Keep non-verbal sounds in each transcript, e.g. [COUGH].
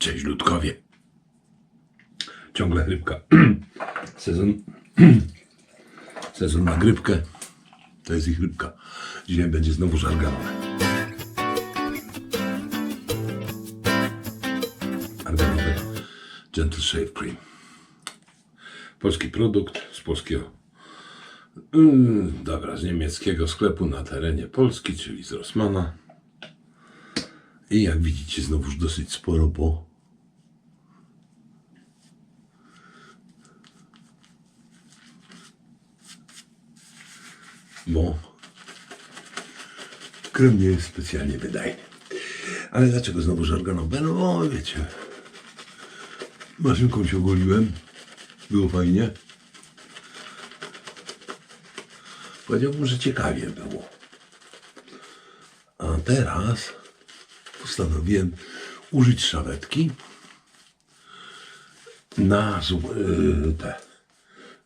Cześć ludkowie. Ciągle chrypka. [CLEARS THROAT] Sezon. [CLEARS THROAT] Sezon na grypkę. To jest ich chrypka. Dzisiaj będzie znowu żarganowe. Arganowy Gentle Shave Cream. Polski produkt z polskiego. Yy, dobra, z niemieckiego sklepu na terenie Polski, czyli z Rossmana. I jak widzicie, znowuż dosyć sporo, bo bo krem nie jest specjalnie wydajny. Ale dlaczego znowu żarganowe? No wiecie, maszynką się ogoliłem, było fajnie. Powiedziałbym, że ciekawie było. A teraz postanowiłem użyć szawetki na y, te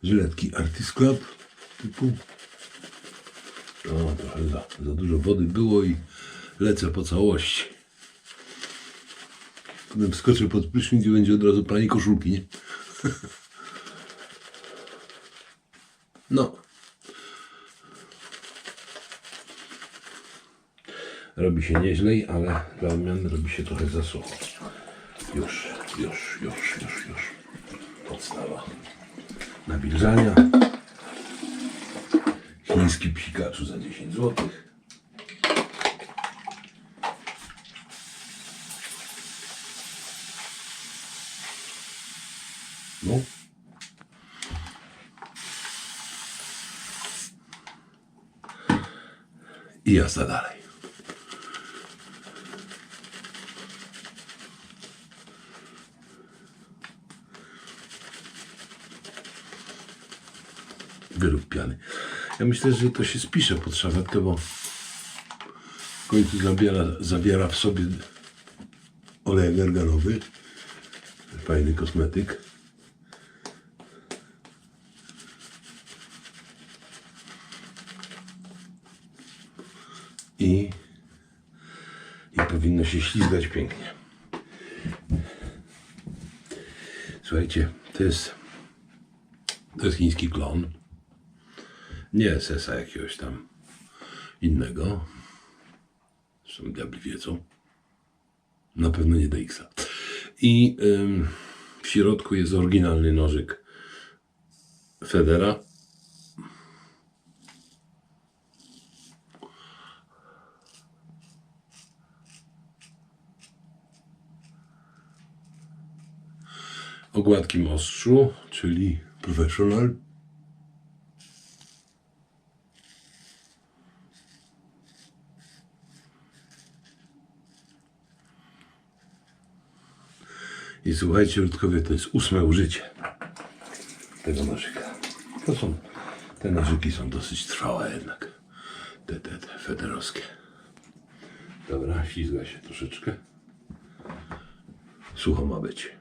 żyletki Artist Club typu no, trochę za, za dużo wody było i lecę po całości. Potem skoczę pod prysznic i będzie od razu pranie koszulki, nie? No. Robi się nieźlej, ale dla odmiany robi się trochę za sucho. Już, już, już, już, już. Podstawa nawilżania. Chiński psikaczu za 10 zł. No. I jazda dalej. Ja myślę, że to się spisze pod szawetkę, bo w końcu zabiera, zawiera w sobie olej arganowy. Fajny kosmetyk. I, I powinno się ślizgać pięknie. Słuchajcie, to jest to jest chiński klon. Nie SS-a jakiegoś tam innego. Zresztą diabli wiedzą. Na pewno nie DX-a. I ym, w środku jest oryginalny nożyk Federa. O gładkim ostrzu, czyli professional. I słuchajcie, ludkowie, to jest ósme użycie tego nożyka. To są, te nożyki są dosyć trwałe jednak. Te, te, te federowskie. Dobra, ślizga się troszeczkę. Sucho ma być.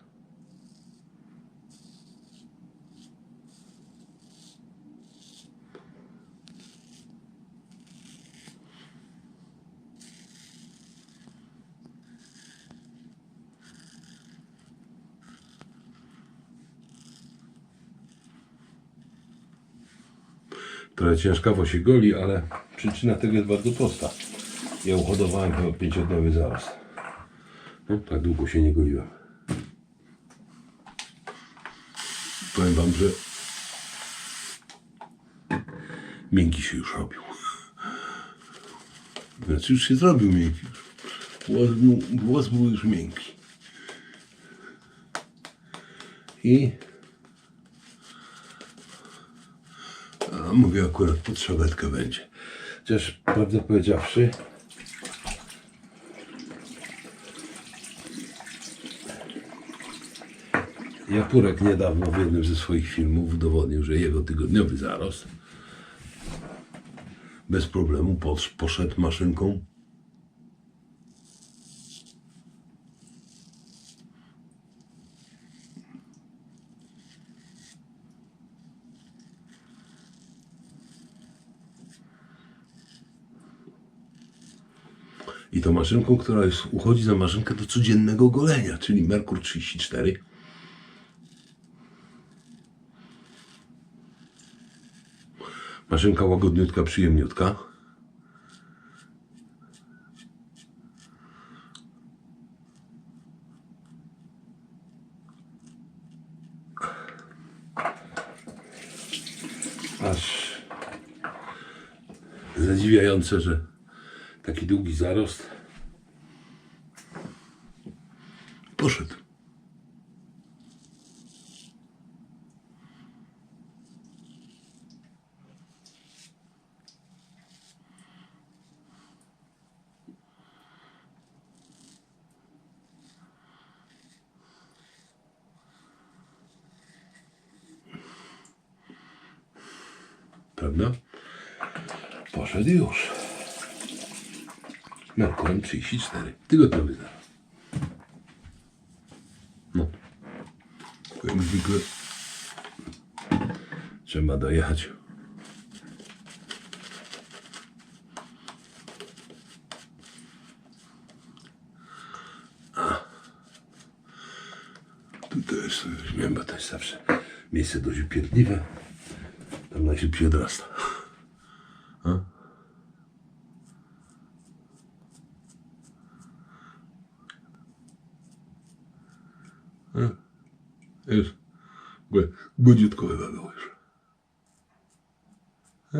Trochę ciężkawo się goli, ale przyczyna tego jest bardzo prosta. Ja uhodowałem chyba pięciodniowy zaraz. No, tak długo się nie goliłem. Powiem wam, że miękki się już robił. Znaczy już się zrobił miękki. Włos włos był już miękki. I A mówię akurat pod szawetkę będzie. Chociaż prawdę powiedziawszy, Japurek niedawno w jednym ze swoich filmów udowodnił, że jego tygodniowy zarost bez problemu posz- poszedł maszynką I to maszynką, która jest, uchodzi za maszynkę do codziennego golenia, czyli Merkur 34. Maszynka łagodniutka, przyjemniutka. Aż zadziwiające, że taki długi zarost poszedł. Prawda? Poszedł już. Merkurem 34. Tygodniowy zaraz. No. Jak zwykle trzeba dojechać. A. Tu też weźmiemy, bo to jest zawsze miejsce dość upierdliwe. Tam najszybciej odrasta. A? Już gł- głodziutko chyba było już. A?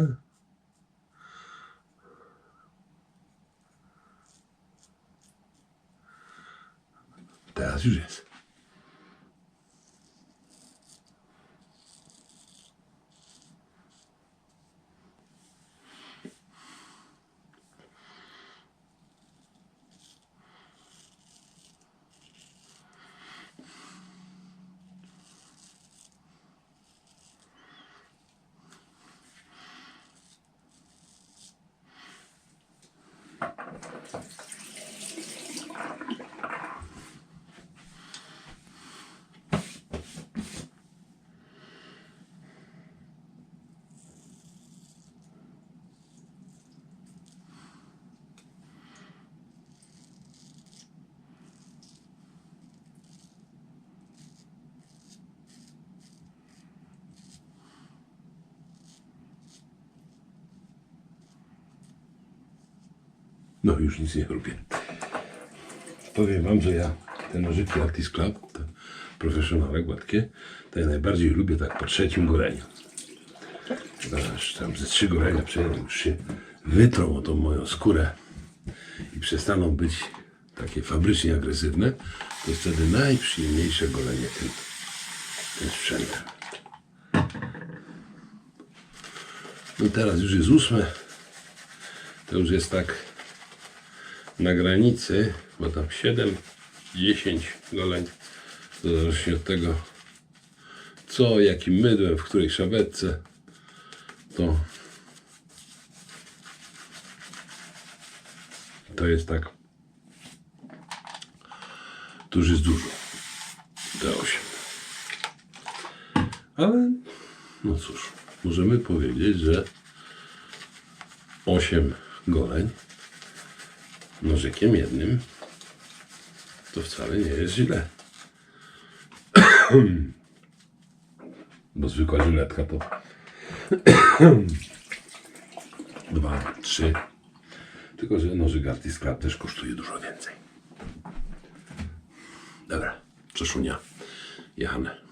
No już nic nie robię. Powiem wam, że ja te nożyki Artis Club, te profesjonalne, gładkie, to ja najbardziej lubię tak po trzecim goleniu. Aż tam ze trzy golenia przejdą już się wytrą o tą moją skórę i przestaną być takie fabrycznie agresywne, to jest wtedy najprzyjemniejsze golenie tym, tym sprzętem. No teraz już jest ósme. To już jest tak na granicy, bo tam 7, 10 goleń, zależnie od tego, co, jakim mydłem, w której szawetce, to to jest tak, to już jest dużo, te 8. Ale, no cóż, możemy powiedzieć, że 8 goleń nożykiem jednym, to wcale nie jest źle. Bo zwykła żyletka to [COUGHS] dwa, trzy. Tylko, że nożyk Artis Club też kosztuje dużo więcej. Dobra, Czeszunia, jechane.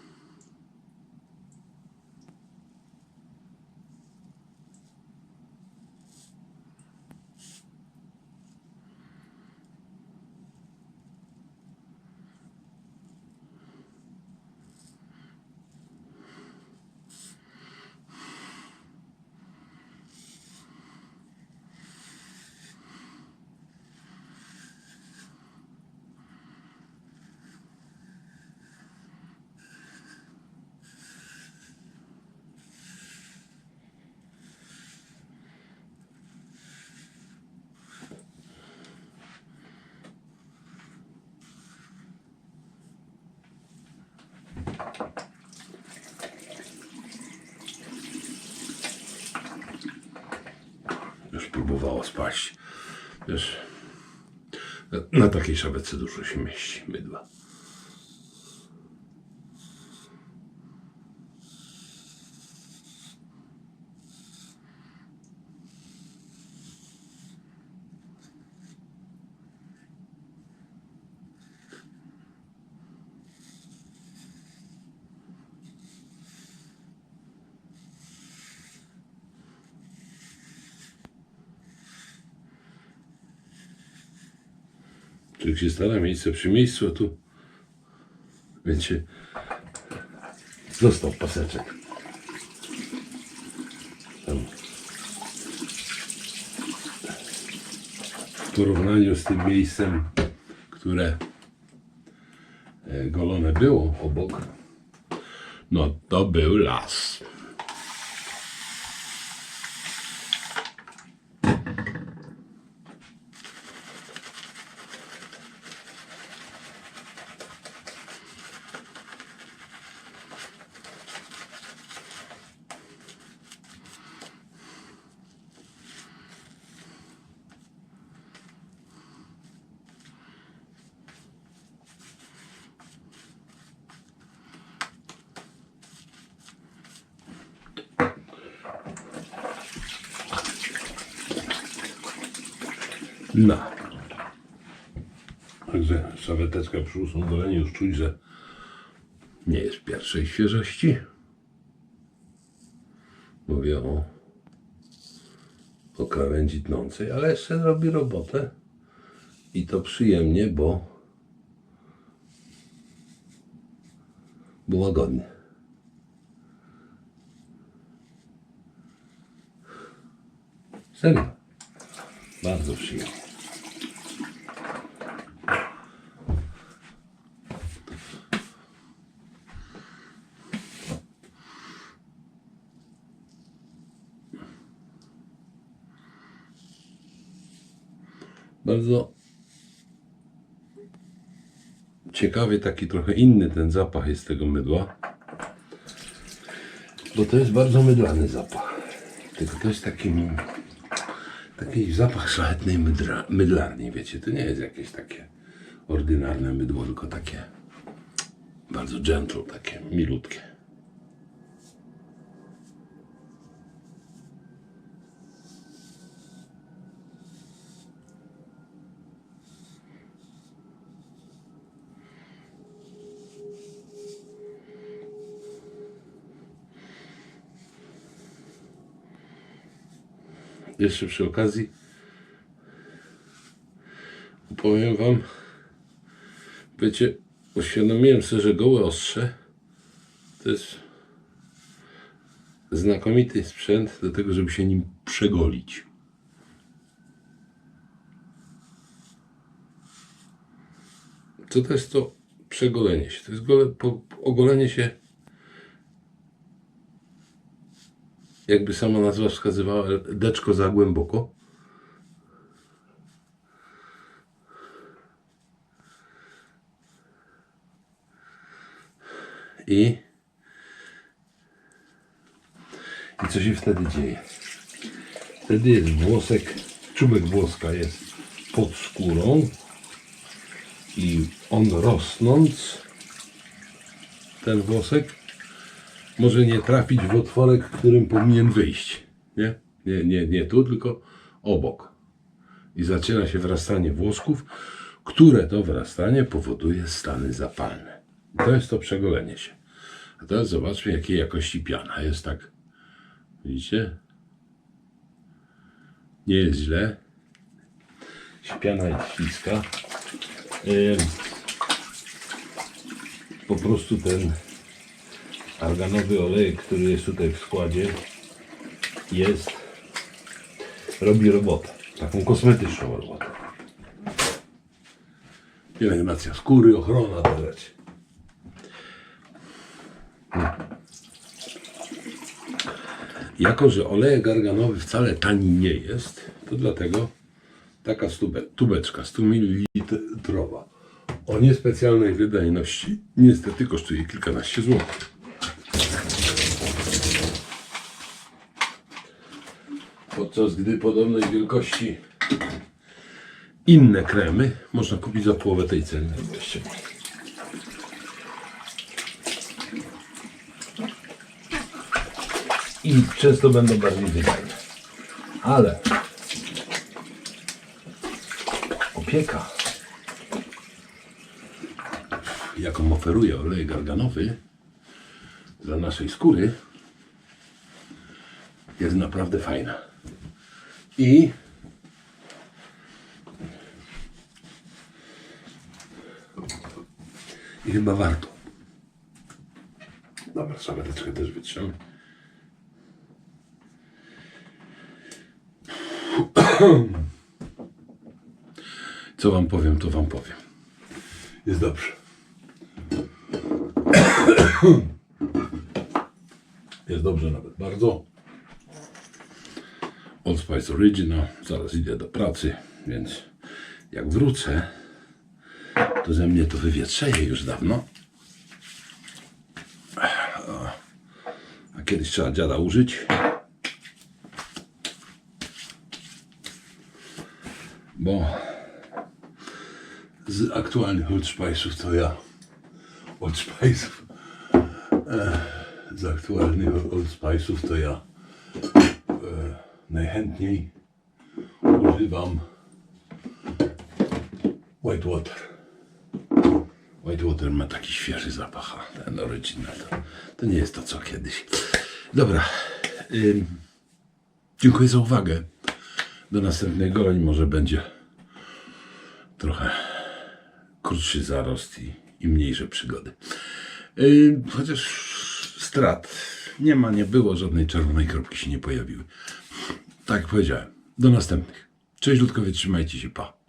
Już próbowało spaść. Wiesz, Na takiej szabetce dużo się mieści mydła. Człowiek się stara miejsce przy miejscu, a tu wiecie, został paseczek. Tam. W porównaniu z tym miejscem, które e, golone było obok, no to był las. No. Także szaweteczka przy ósmym już czuć, że nie jest pierwszej świeżości. Mówię o, o krawędzi tnącej, ale jeszcze robi robotę. I to przyjemnie, bo, bo łagodnie. Serio. Bardzo przyjemnie. Bardzo ciekawy, taki trochę inny ten zapach jest tego mydła. Bo to jest bardzo mydlany zapach. Tylko to jest taki Taki zapach szlachetnej mydra, mydlarni, wiecie, to nie jest jakieś takie ordynarne mydło, tylko takie bardzo gentle, takie milutkie. Jeszcze przy okazji powiem wam, wiecie, uświadomiłem sobie, że gołe ostrze to jest znakomity sprzęt do tego, żeby się nim przegolić. Co to jest to przegolenie się? To jest gole, po, ogolenie się jakby sama nazwa wskazywała, deczko za głęboko. I, I co się wtedy dzieje? Wtedy jest włosek, czubek włoska jest pod skórą i on rosnąc, ten włosek, może nie trafić w otworek, którym powinien wyjść. Nie? Nie, nie, nie tu, tylko obok. I zaczyna się wrastanie włosków, które to wrastanie powoduje stany zapalne. I to jest to przegolenie się. A teraz zobaczmy, jakiej jakości piana jest tak. Widzicie? Nie jest źle. Piana jest śliska. Ym, Po prostu ten arganowy olejek, który jest tutaj w składzie, jest, robi robotę, taką kosmetyczną robotę. Pielęgnacja skóry, ochrona, te rzeczy. Jako, że olejek arganowy wcale tani nie jest, to dlatego taka stube, tubeczka 100 ml o niespecjalnej wydajności niestety kosztuje kilkanaście złotych. Podczas gdy podobnej wielkości inne kremy można kupić za połowę tej ceny. I często będą bardziej wydajne. Ale opieka, jaką oferuje olej arganowy dla naszej skóry, jest naprawdę fajna. I i chyba warto. Dobra, sałateczkę też wytrzemy. Co wam powiem, to wam powiem. Jest dobrze. Jest dobrze nawet bardzo. Old Spice Original. Zaraz idę do pracy, więc jak wrócę, to ze mnie to wywietrzeje już dawno. A kiedyś trzeba dziada użyć. Bo z aktualnych Old Spice'ów to ja Old Spice'ów e, z aktualnych Old Spice'ów to ja najchętniej używam White Water. White Water ma taki świeży zapach, a ten oryginal to, to nie jest to co kiedyś. Dobra. Ym, dziękuję za uwagę. Do następnego i może będzie trochę krótszy zarost i, i mniejsze przygody. Chociaż strat nie ma, nie było, żadnej czerwonej kropki się nie pojawiły. Tak powiedziałem. Do następnych. Cześć ludkowie, trzymajcie się, pa.